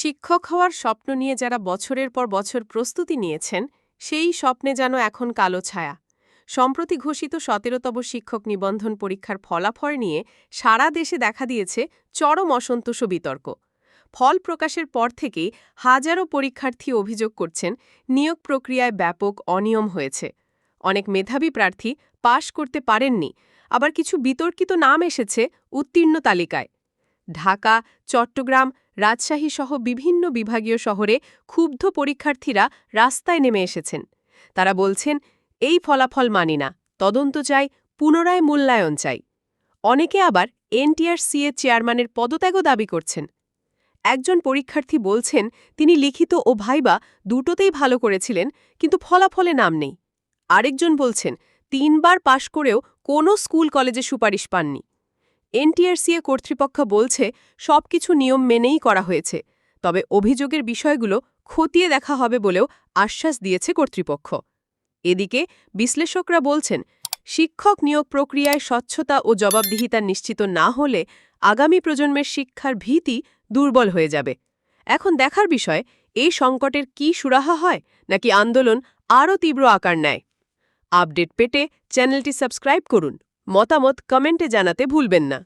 শিক্ষক হওয়ার স্বপ্ন নিয়ে যারা বছরের পর বছর প্রস্তুতি নিয়েছেন, সেই স্বপ্নে যেন এখন কালো ছায়া। সম্প্রতি ঘোষিত সতেরোতম শিক্ষক নিবন্ধন পরীক্ষার ফলাফল নিয়ে সারা দেশে দেখা দিয়েছে চরম অসন্তোষ বিতর্ক। ফল প্রকাশের পর থেকেই হাজারো পরীক্ষার্থী অভিযোগ করছেন, নিয়োগ প্রক্রিয়ায় ব্যাপক অনিয়ম হয়েছে। অনেক মেধাবী প্রার্থী পাশ করতে পারেননি, আবার কিছু বিতর্কিত নাম এসেছে উত্তীর্ণ তালিকায়। ঢাকা, চট্টগ্রাম, রাজশাহী সহ বিভিন্ন বিভাগীয় শহরে ক্ষুব্ধ পরীক্ষার্থীরা রাস্তায় নেমে এসেছেন। তারা বলছেন, এই ফলাফল মানি না, তদন্ত চাই, পুনরায় মূল্যায়ন চাই। অনেকে আবার এনটিআরসিএ চেয়ারম্যানের পদত্যাগও দাবি করছেন। একজন পরীক্ষার্থী বলছেন, তিনি লিখিত ও ভাইবা দুটোতেই ভালো করেছিলেন, কিন্তু ফলাফলে নাম নেই। আরেকজন বলছেন, তিনবার পাশ করেও কোনো স্কুল কলেজে সুপারিশ পাননি। এনটিআরসিএ কর্তৃপক্ষ বলছে, সবকিছু নিয়ম মেনেই করা হয়েছে। তবে অভিযোগের বিষয়গুলো খতিয়ে দেখা হবে বলেও আশ্বাস দিয়েছে কর্তৃপক্ষ। এদিকে বিশ্লেষকরা বলছেন, শিক্ষক নিয়োগ প্রক্রিয়ায় স্বচ্ছতা ও জবাবদিহিতা নিশ্চিত না হলে আগামী প্রজন্মের শিক্ষার ভীতি দুর্বল হয়ে যাবে। এখন দেখার বিষয় এই সংকটের কি সুরাহা হয়, নাকি আন্দোলন আরও তীব্র আকার নেয়? আপডেট পেতে চ্যানেলটি সাবস্ক্রাইব করুন। মতামত কমেন্টে জানাতে ভুলবেন না।